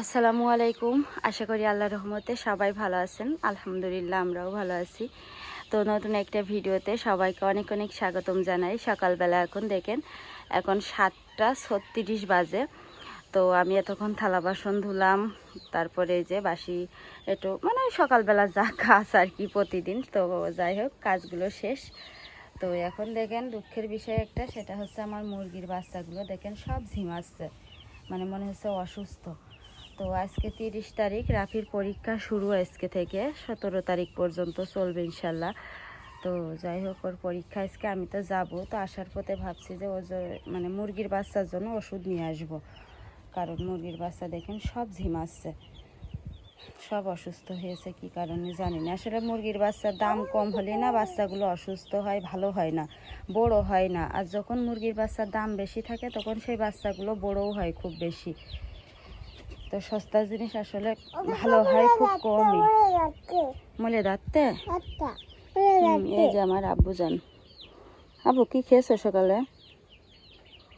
আসসালামু আলাইকুম। আশা করি আল্লাহ রহমতে সবাই ভালো আছেন। আলহামদুলিল্লাহ, আমরাও ভালো আছি। তো নতুন একটা ভিডিওতে সবাইকে অনেক অনেক স্বাগতম জানাই। সকালবেলা এখন দেখেন, এখন সাতটা ছত্রিশ বাজে। তো আমি এতক্ষণ থালা বাসন ধুলাম, তারপরে যে বাসি একটু মানে সকালবেলা যা কাজ আর কি প্রতিদিন। তো যাই হোক, কাজগুলো শেষ। তো এখন দেখেন, দুঃখের বিষয় একটা, সেটা হচ্ছে আমার মুরগির বাচ্চাগুলো দেখেন সব ঝিমাচ্ছে মানে মনে হচ্ছে অসুস্থ। তো আজকে তিরিশ তারিখ, রাফির পরীক্ষা শুরু আজকে থেকে, সতেরো তারিখ পর্যন্ত চলবে ইনশাল্লাহ। তো যাই হোক, ওর পরীক্ষা আজকে, আমি তো যাব। তো আসার পথে ভাবছি যে ও যে- মানে মুরগির বাচ্চার জন্য ওষুধ নিয়ে আসব। কারণ মুরগির বাচ্চা দেখেন সব ঝিমাচ্ছে সব অসুস্থ হয়েছে, কি কারণে জানি না। আসলে মুরগির বাচ্চার দাম কম হলে না বাচ্চাগুলো অসুস্থ হয়, ভালো হয় না, বড় হয় না। আর যখন মুরগির বাচ্চার দাম বেশি থাকে, তখন সেই বাচ্চাগুলো বড়ও হয় খুব বেশি। তো সস্তা জিনিস আসলে ভালো হয় খুব কমই। মলে দাঁততে এই যে আমার আব্বু যান। আব্বু কি খেয়েছো সকালে?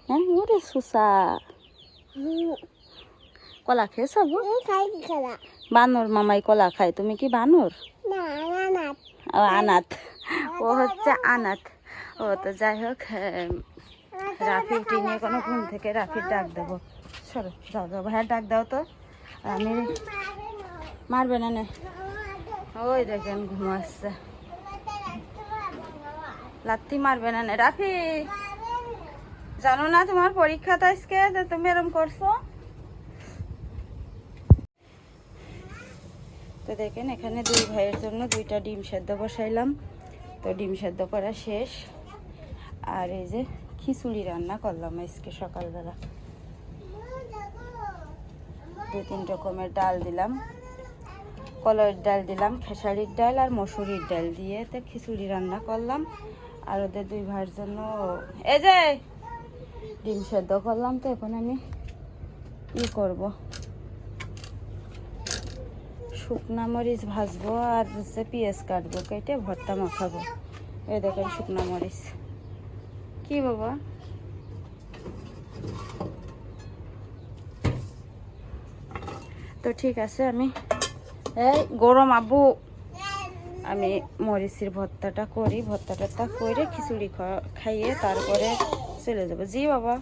হ্যাঁ ওরে সুসা। কলা খেয়েছো আব্বু? বানর মামাই কলা খায়। তুমি কি বানর? আনাথ ও হচ্ছে আনাথ ও তো যাই হোক এম, রাফি উঠি নিয়ে কোনো ঘুম থেকে রাফির ডাক দেবো। সরো যাও যাও ভাইয়ের ডাক দাও তো। আমি মারবে না। নে ওই দেখেন ঘুমাচ্ছে। লাত্তি মারবে না নে। রাফি! জানো না তোমার পরীক্ষা তো আজকে যে তুমি এরম করছ? তো দেখেন এখানে দুই ভাইয়ের জন্য দুইটা ডিম সেদ্ধ বসাইলাম। তো ডিম সেদ্ধ করা শেষ। আর এই যে খিচুড়ি রান্না করলাম আজকে সকালবেলা। দু তিন রকমের ডাল দিলাম, কলয়ের ডাল দিলাম, খেসারির ডাল আর মসুরির ডাল দিয়ে তো খিচুড়ি রান্না করলাম। আর ওদের দুই ভাইয়ের জন্য এই যে ডিম সেদ্ধ করলাম তো, এখন আমি ই করব। শুকনা মরিচ ভাজবো আর হচ্ছে পেঁয়াজ কাটবো, কেটে ভর্তা মাখাবো। এই দেখেন শুকনা মরিচ। কি বাবা? তো ঠিক আছে, আমি এই গরম আব্বু, আমি মরিচের ভর্তাটা করি, ভর্তাটা করে খিচুড়ি খাইয়ে তারপরে চলে যাব। জি বাবা।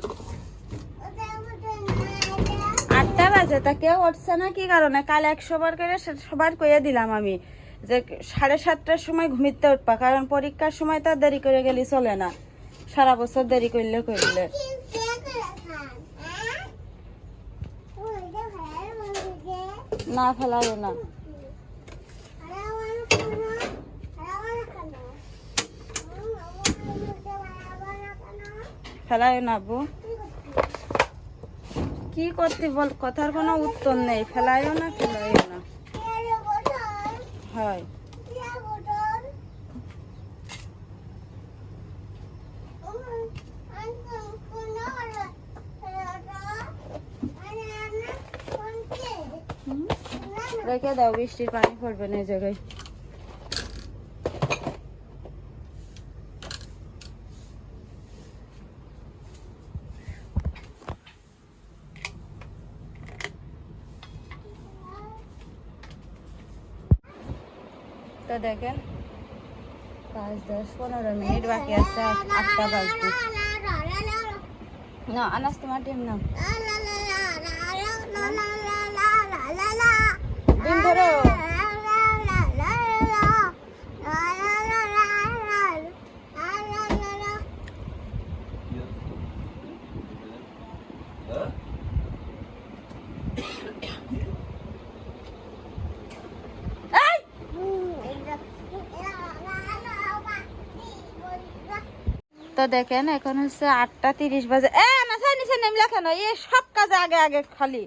আটটা বাজে, তা কেউ উঠছে না কি কারণে? কাল একশো বার করে সবার কইয়ে দিলাম আমি যে সাড়ে সাতটার সময় ঘুমিতে উঠবা, কারণ পরীক্ষার সময় তো দেরি করে গেলে চলে না। সারা বছর দেরি করলে করলে। না ফেলাবো না। ফেলায় না আব্বু। কি করতে বল, কথার কোনো উত্তর নেই। ফেলাইও না ফেলাইও না। হয়। রেখে দাও বৃষ্টির পানি পড়বে না এই জায়গায় তো দেখেন পাঁচ দশ পনেরো মিনিট বাকি আছে আট- আটটা বাজবে না আনাস তোমার ডিম নাও তো দেখেন, এখন হচ্ছে আটটা তিরিশ বাজে। এ না নিচে নেমলা কেন? এ সব কাজে আগে আগে খালি।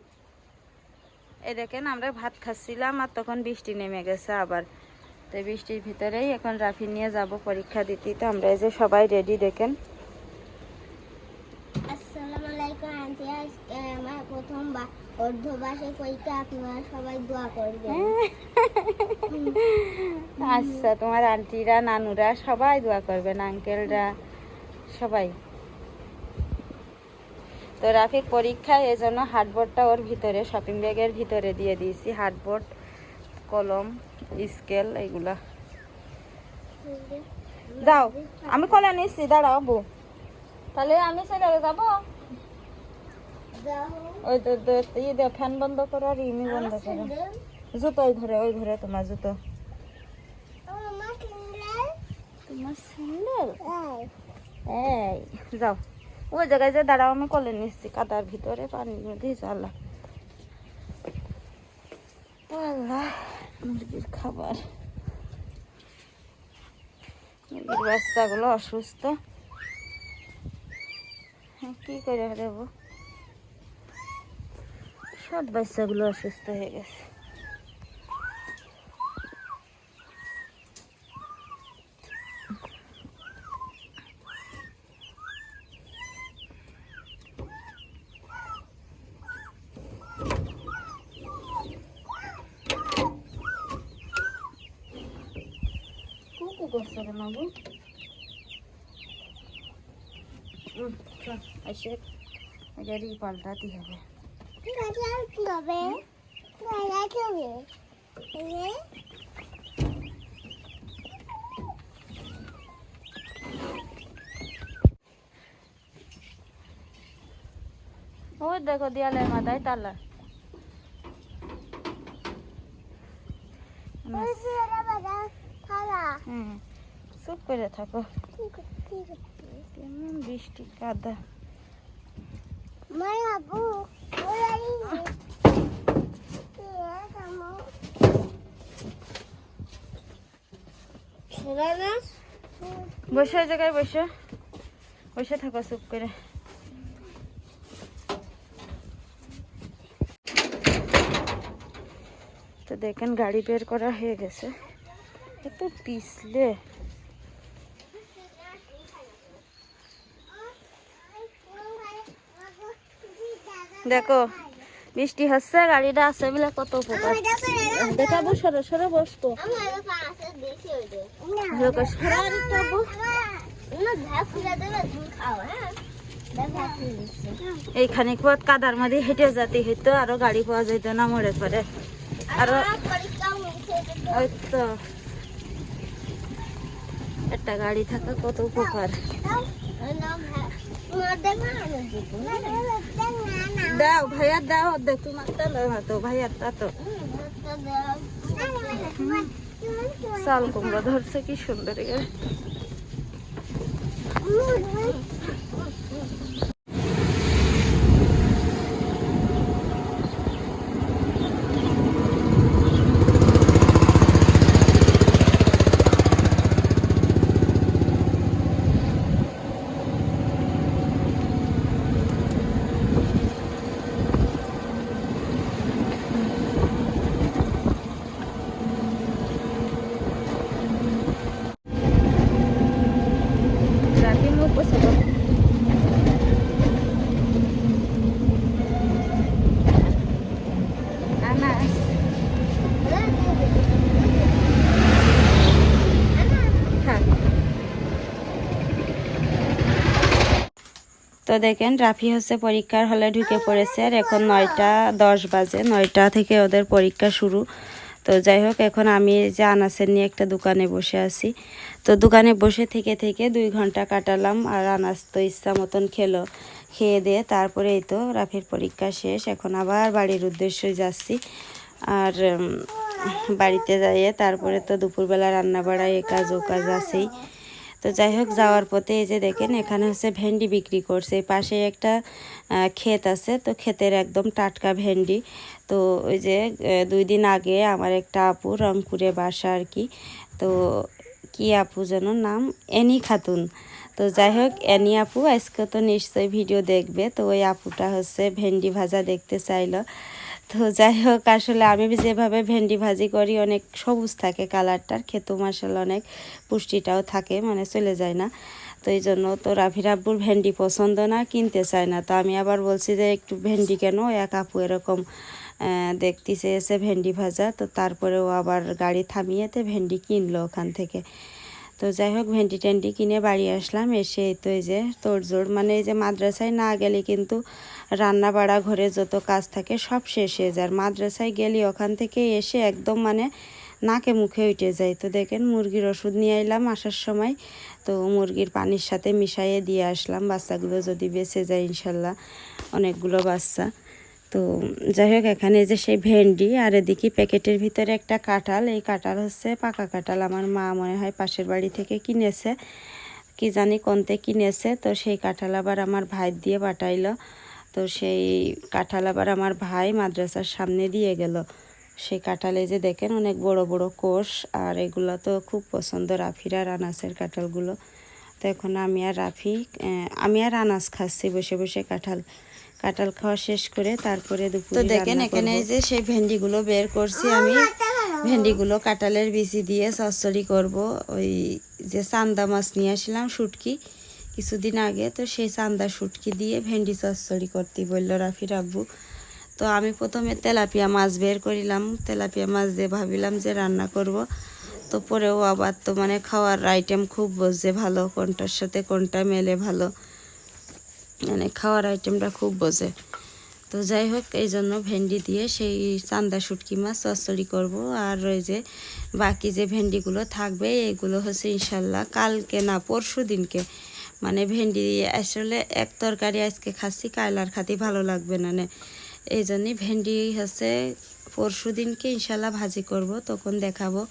এই দেখেন আমরা ভাত খাচ্ছিলাম আর তখন বৃষ্টি নেমে গেছে আবার। তো বৃষ্টির ভিতরেই এখন রাফি নিয়ে যাব পরীক্ষা দিতে। তো আমরা এই যে সবাই রেডি দেখেন। আসসালামু আলাইকুম আন্টি। আজকে আমার প্রথম বা- অর্ধবার্ষিক পরীক্ষা আপনারা সবাই দোয়া করবেন। আচ্ছা তোমার আন্টিরা নানুরা সবাই দোয়া করবেন আঙ্কেলরা সবাই। তো রাফির পরীক্ষায় এই জন্য হার্ডবোর্ডটা ওর ভিতরে শপিং ব্যাগের ভিতরে দিয়ে দিয়েছি। হার্ডবোর্ড কলম স্কেল এগুলা। যাও আমি কলে নিচ্ছি দাঁড়াও বউ। তাহলে আমি সেটা যাব? ওই তো তো ইয়ে দে ফ্যান বন্ধ করো আর ইমি বন্ধ করো। জুতো ওই ঘরে ওই ঘরে তোমার জুতো। তোমার স্যান্ডেল এই যাও। ওই জায়গায় যে দাঁড়াও আমি কলে নিচ্ছি। কাদার ভিতরে পানির মধ্যে জ্বালা। আল্লাহ মুরগির খাবার। মুরগির বাচ্চাগুলো অসুস্থ। হ্যাঁ, কি করে দেবো? সব বাচ্চাগুলো অসুস্থ হয়ে গেছে। কুকু করছে রে মাবু হুম, চল, এসে গাড়ি পাল্টাতে হবে ওই দেখো দেয়ালের মাথায় তালা হুম। চুপ করে থাকো। কেমন বৃষ্টি কাদা। বসে জায়গায় বসে। বসে থাকো চুপ করে। তো দেখেন গাড়ি বের করা হয়ে গেছে। এত পিছলে। দেখো বৃষ্টি হচ্ছে গাড়িটা আছে বলে কত উপকার। দেখাবো সরো সরো বসতো। এইখানে পথ কাদার মধ্যে হেঁটে যেতে হইতো আরও গাড়ি পাওয়া যেত না মরে পরে আরও ওই তো। একটা গাড়ি থাকা কত উপকার। দাও, ভাইয়া দাও, দেখ, তোমার তো ভাইয়ার তা তো চাল কুমড়া ধরছে, কি সুন্দর দেখেন, রাফি হচ্ছে পরীক্ষার হলে ঢুকে পড়েছে আর এখন নয়টা দশ বাজে, নয়টা থেকে ওদের পরীক্ষা শুরু। তো যাই হোক, এখন আমি যে আনাসের নিয়ে একটা দোকানে বসে আছি। তো দোকানে বসে থেকে থেকে দুই ঘণ্টা কাটালাম আর আনাস তো ইচ্ছা মতন খেলো। খেয়ে দিয়ে তারপরে এই তো রাফির পরীক্ষা শেষ। এখন আবার বাড়ির উদ্দেশ্যে যাচ্ছি। আর বাড়িতে যাইয়ে তারপরে তো দুপুরবেলা রান্না বাড়া এ কাজ ও কাজ আছেই। তো যাই হোক, যাওয়ার পথে এই যে দেখেন, এখানে হচ্ছে ভেন্ডি বিক্রি করছে। পাশে একটা ক্ষেত আছে, তো ক্ষেতের একদম টাটকা ভেন্ডি। তো ওই যে দুই দিন আগে আমার একটা আপু রংপুরে বাসা আর কি। তো কি আপু যেন নাম? এনি খাতুন। তো যাই হোক, এনি আপু, আজকে তো নিশ্চয়ই ভিডিও দেখবে। তো ওই আপুটা হচ্ছে ভেন্ডি ভাজা দেখতে চাইলো। তো যাই হোক, আসলে আমি যেভাবে ভেন্ডি ভাজি করি, অনেক সবুজ থাকে কালারটার, খেতেও মশলা অনেক পুষ্টিটাও থাকে মানে চলে যায় না। তো এই জন্য তো রাফি রাব্বুর ভেন্ডি পছন্দ না, কিনতে চায় না। তো আমি আবার বলছি যে, একটু ভেন্ডি কেন? এক আপু এরকম দেখতে চেয়েছে ভেন্ডি ভাজা, তো তারপরে ও আবার গাড়ি থামিয়েতে ভেন্ডি কিনলো ওখান থেকে। তো যাই হোক, ভেন্ডি টেন্ডি কিনে বাড়ি আসলাম, এসে তো এই যে তোড়জোড় মানে এই যে মাদ্রাসায় না গেলে কিন্তু রান্না বাড়া ঘরে যত কাজ থাকে সব শেষ হয়ে যায়। মাদ্রাসায় গেলে ওখান থেকে এসে একদম মানে নাকে মুখে উঠে যায়। তো দেখেন মুরগির ওষুধ নিয়ে এলাম আসার সময়। তো মুরগির পানির সাথে মিশাইয়ে দিয়ে আসলাম। বাচ্চাগুলো যদি বেঁচে যায় ইনশাল্লাহ, অনেকগুলো বাচ্চা। তো যাই হোক, এখানে যে সেই ভেন্ডি আর এদিকে প্যাকেটের ভিতরে একটা কাঁঠাল। এই কাঁঠাল হচ্ছে পাকা কাঁঠাল। আমার মা মনে হয় পাশের বাড়ি থেকে কিনেছে। কি জানি কোনতে কিনেছে। তো সেই কাঁঠাল আবার আমার ভাই দিয়ে পাঠাইলো। তো সেই কাঁঠাল আবার আমার ভাই মাদ্রাসার সামনে দিয়ে গেল। সেই কাঁঠালে যে দেখেন অনেক বড় বড় কোষ আর এগুলো তো খুব পছন্দ রাফির আর আনাসের কাঁঠালগুলো। তো এখন আমি আর রাফি আমি আর আনাস খাচ্ছি বসে বসে কাঁঠাল। কাঁঠাল খাওয়া শেষ করে তারপরে দুপুরে তো দেখেন এখানে যে সেই ভেন্ডিগুলো বের করছি আমি ভেন্ডিগুলো কাঁঠালের বিচি দিয়ে চচ্চড়ি করব। ওই যে চান্দা মাছ নিয়ে আসলাম শুটকি। কিছুদিন আগে তো সেই চান্দা শুটকি দিয়ে ভেন্ডি চচ্চড়ি করতে বলল রাফির আব্বু। তো আমি প্রথমে তেলাপিয়া মাছ বের করিলাম। তেলাপিয়া মাছ দিয়ে ভাবিলাম যে রান্না করব। তো পরেও আবার তো মানে খাওয়ার আইটেম খুব বোঝে ভালো, কোনটার সাথে কোনটা মেলে ভালো। মানে খাওয়ার আইটেমটা খুব বোঝে। তো যাই হোক, এই জন্য ভেন্ডি দিয়ে সেই চান্দা শুটকি মাছ চচ্চড়ি করব। আর ওই যে বাকি যে ভেন্ডিগুলো থাকবে, এগুলো হচ্ছে ইনশাল্লাহ কালকে না পরশু দিনকে মানে ভেন্ডি আসলে এক তরকারি আজকে খাচ্ছি, কাল আর খাতে ভালো লাগবে না এই জন্যই ভেন্ডি হচ্ছে পরশু দিনকে ইনশাল্লাহ ভাজি করব, তখন দেখাবো।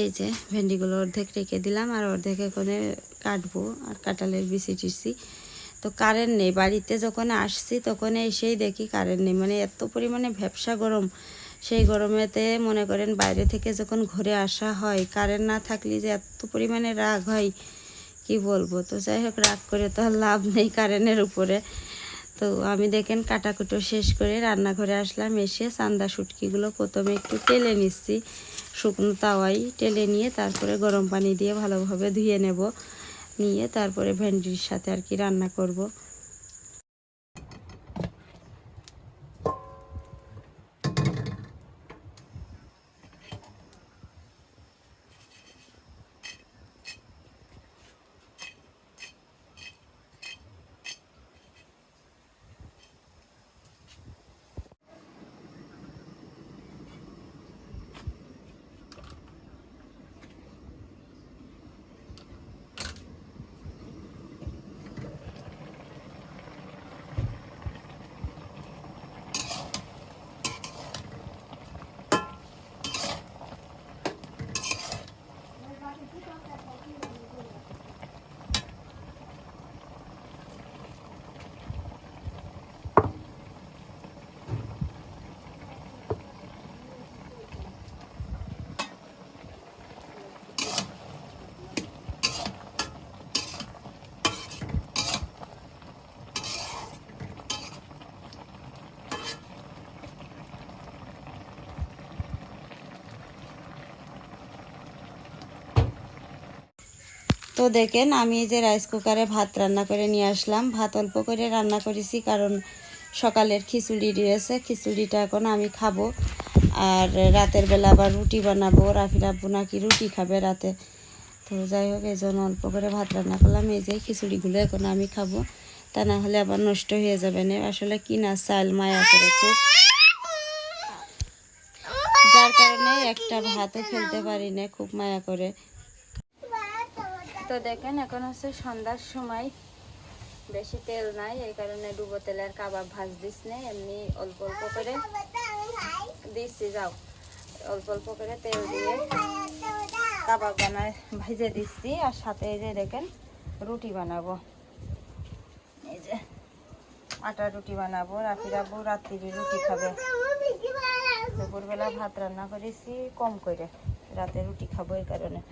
এই যে ভেন্ডিগুলো অর্ধেক রেখে দিলাম আর অর্ধেক এখানে কাটবো আর কাঁঠালের বিচি টিচি। তো কারেন্ট নেই, বাড়িতে যখন আসছি তখন এসেই দেখি কারেন্ট নেই মানে এত পরিমাণে ভ্যাবসা গরম। সেই গরমেতে মনে করেন বাইরে থেকে যখন ঘুরে আসা হয় কারেন্ট না থাকলে যে এত পরিমাণে রাগ হয়। কি বলব? তো যাই হোক রাগ করে তো আর লাভ নেই কারেন্টের উপরে। তো আমি দেখেন কাটাকুটো শেষ করে রান্নাঘরে আসলাম, এসে চান্দা শুটকিগুলো প্রথমে একটু টেলে নিচ্ছি, শুকনো তাওয়াই টেলে নিয়ে তারপরে গরম পানি দিয়ে ভালোভাবে ধুয়ে নেব, নিয়ে তারপরে ভেন্ডির সাথে আর কি রান্না করব। তো দেখেন, আমি এই যে রাইস কুকারে ভাত রান্না করে নিয়ে আসলাম। ভাত অল্প করে রান্না করেছি, কারণ সকালের খিচুড়ি রয়েছে খিচুড়িটা এখন আমি খাব। আর রাতের বেলা আবার রুটি বানাবো। রাফির আব্বু নাকি রুটি খাবে রাতে। তো যাই হোক, এই জন্য অল্প করে ভাত রান্না করলাম। এই যে খিচুড়িগুলো এখন আমি খাব। তা না হলে আবার নষ্ট হয়ে যাবে না। আসলে কিনা চাল, মায়া করে খুব। যার কারণে একটা ভাতও ফেলতে পারি না খুব মায়া করে। তো দেখেন, এখন হচ্ছে সন্ধ্যার সময়। বেশি তেল নাই, এই কারণে ডুবো তেলের কাবাব ভাজ দিস নে এমনি অল্প অল্প করে দিচ্ছি যাও। অল্প অল্প করে তেল দিয়ে কাবাব বানায়, ভেজে দিচ্ছি আর সাথে এই যে দেখেন, রুটি বানাবো। এই যে আটা রুটি বানাবো রাফি রাবু রাত্রিরে রুটি খাবে। দুপুরবেলা ভাত রান্না করেছি, কম করে, রাতে রুটি খাব এই কারণে।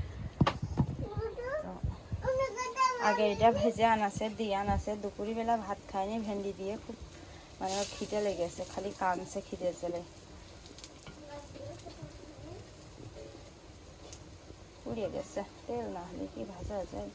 আগে এটা ভেজে আনাছে, দিয়ে আনাছে দুপুরি বেলা ভাত খায়নি ভেন্ডি দিয়ে, খুব মানে ওর খিদে লেগেছে, খালি কানছে খিদে চলে উড়িয়ে গেছে তেল না হলে কি ভাজা যায়।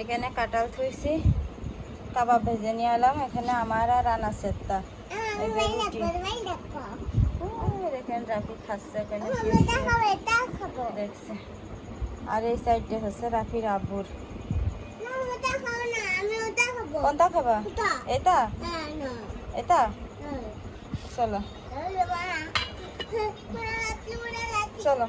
এখানে কাঁঠাল থুইছি কাবাব ভেজে নিয়ে এলাম এখানে আমার আর রানা সেত্তা দেখেন রাফি খাচ্ছে এখানে। দেখছে। আর এই সাইডে হচ্ছে রাফির আব্বুর। কোনটা খাবা? এটা। এটা? চলো। চলো।